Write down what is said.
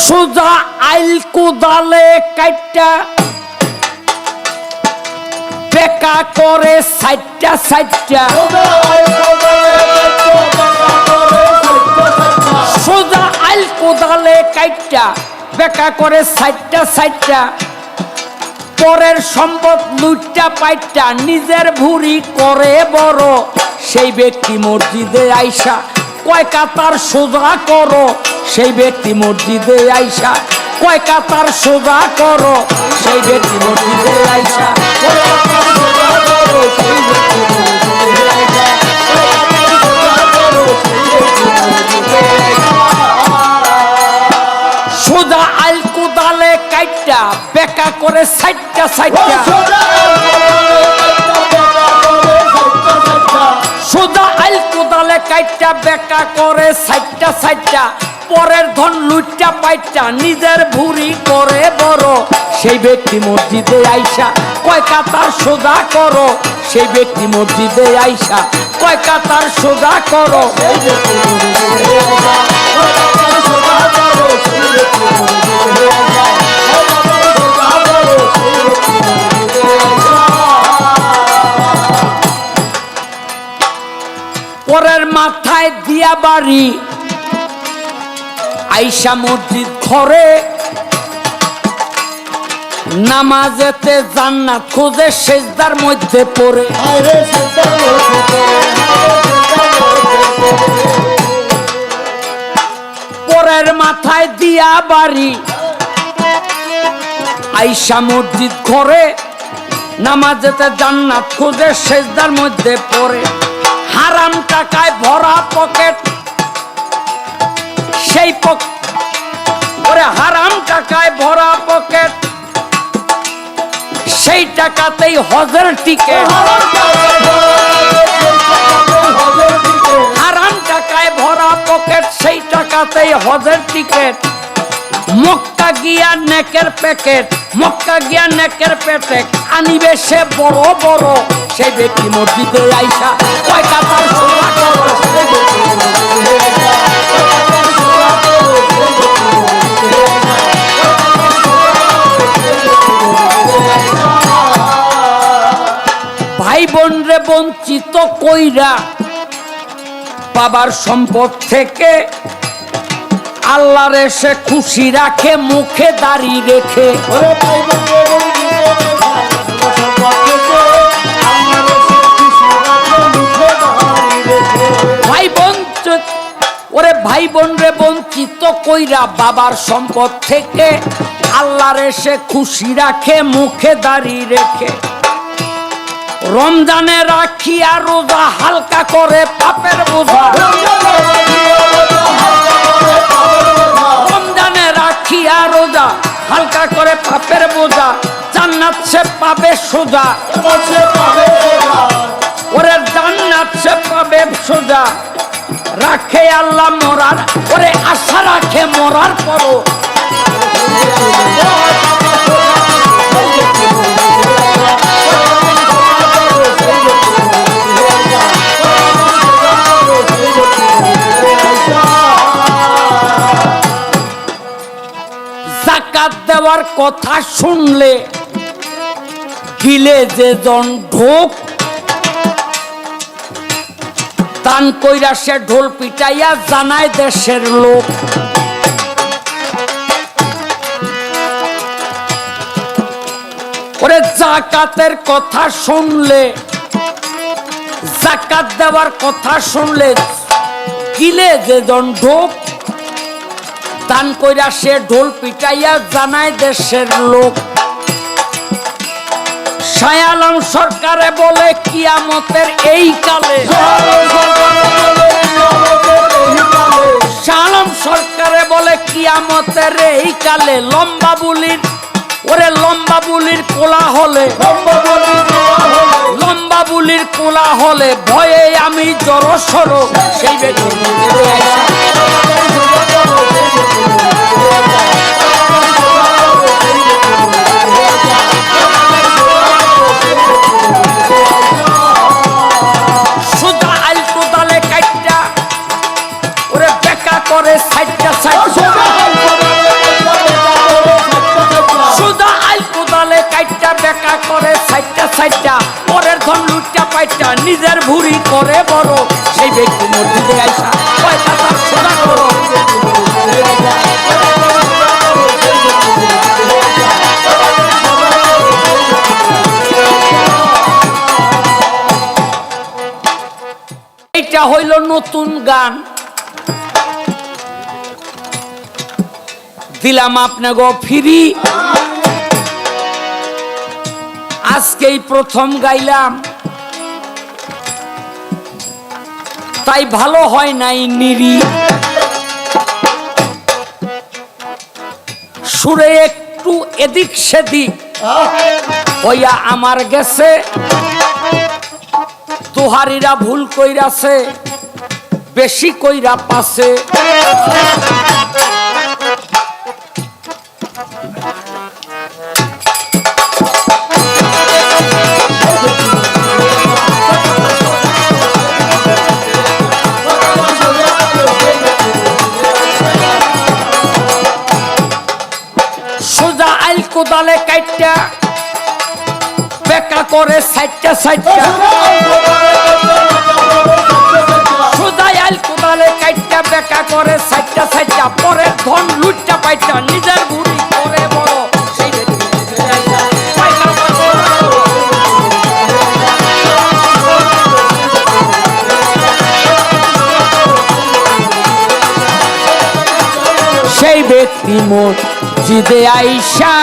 সোজা আইল কোদালে কাইটা বেকা করে সাইটটা সাইটটা। সোজা আইল কোদালে কাইটটা, বেকা করে সাইটটা সাইটটা। পরের সম্পদ লুটটা পাইটটা, নিজের ভুরি করে বড়। সেই ব্যক্তি মসজিদে আইসা, কয় কাতার সোজা করো। সেই ব্যক্তি মসজিদে আইসা, কয় কাতার সোজা করো? সেই ব্যক্তি মসজিদে আইসা সোজা আইল কোদালে কাইটটা, বেকা করে সাইটটা সাইটটা। সোজা আইল কোদালে কাইটটা, বেকা করে সাইটটা সাইটটা। পরের ধন লুটটা পাইটটা নিজের ভুরি করে বড়। সেই ব্যক্তি মসজিদে আইসা কয় কাতার সোজা করো। সেই ব্যক্তি মসজিদে আইসা কয় কাতার সোজা করো। পরের মাথায় দিয়া বাড়ি আইসা মসজিদ ঘরে। নামাজেতে জান্নাত খোঁজে সেজদার মধ্যে পড়ে। পরের মাথায় দিয়া বাড়ি। আইসা মসজিদ ঘরে। নামাজেতে জান্নাত খোঁজে সেজদার মধ্যে পড়ে। হারাম টাকায় ভরা পকেট সেই পক ওরে হারাম টাকায় ভরা পকেট। সেই টাকাতেই হজের টিকেট হারাম টাকায় ভরা পকেট, সেই টাকাতেই হজের টিকেট মক্কা গিয়া নেকের প্যাকেট, মক্কা গিয়া নেকের প্যাকেট আনিবে সে বড় বড়। সেই ব্যক্তি মসজিদে আইসা কয় কাতার সোজা কইরা বাবার সম্পদ থেকে আল্লাহর সে খুশি রাখে মুখে দাড়ি রেখে। ভাই বোন ওরে ভাই বোন রে বঞ্চিত কইরা বাবার সম্পদ থেকে আল্লাহর সে খুশি রাখে মুখে দাড়ি রেখে। রমজানে রাখিয়া রোজা হালকা করে পাপের বোঝা। রমজানে রাখিয়া রোজা হালকা করে পাপের বোঝা। জান্নাত সে পাবে সোজা। ওরে জান্নাত সে পাবে সোজা। রাখে আল্লাহ মরার, ওরে আশা রাখে মরার পরও। দেওয়ার কথা শুনলে গিলে যে জন ঢোক দান কইরা সে ঢোল পিটাইয়া জানায় দেশের লোক। ওরে জাকাতের কথা শুনলে, জাকাত দেওয়ার কথা শুনলে গিলে যে জন ঢোক দান কইরা সে ঢোল পিটাইয়া জানায় দেশের লোক। শায়ালম সরকারে বলে কিয়ামতের এই কালে। শালম সরকারে বলে কিয়ামতের এই কালে। লম্বা বুলির, ওরে লম্বা বুলির কোলা হলে লম্বা বুলির কোলা হলে ভয়ে আমি জড় সরো সেই ব্যক্তি সাইটটা সাইটটা পরের ধন লুটটা পাইটা নিজের ভুরি করে বড়, সেই ব্যক্তি মসজিদে আইসা পয়সা তার সোজা করো। এইটা হইল নতুন গান। দিলাম আপনাকে ফিরি। আজকেই প্রথম গাইলাম। তাই ভালো হয় নাই নিরি। সুরে একটু এদিক সেদিক হইয়া আমার গেছে। তোহারিরা ভুল কইরাছে, বেশি কইরা পাছে। কোদালে কাইটটা বেকা করে সাইটটা সাইটটা সুদায়াল কোদালে কাইটটা বেকা করে সাইটটা সাইটটা পরে ধন লুটটা পাইটা নিজের বুড়ি সেই ব্যক্তি মসজিদে আইসা।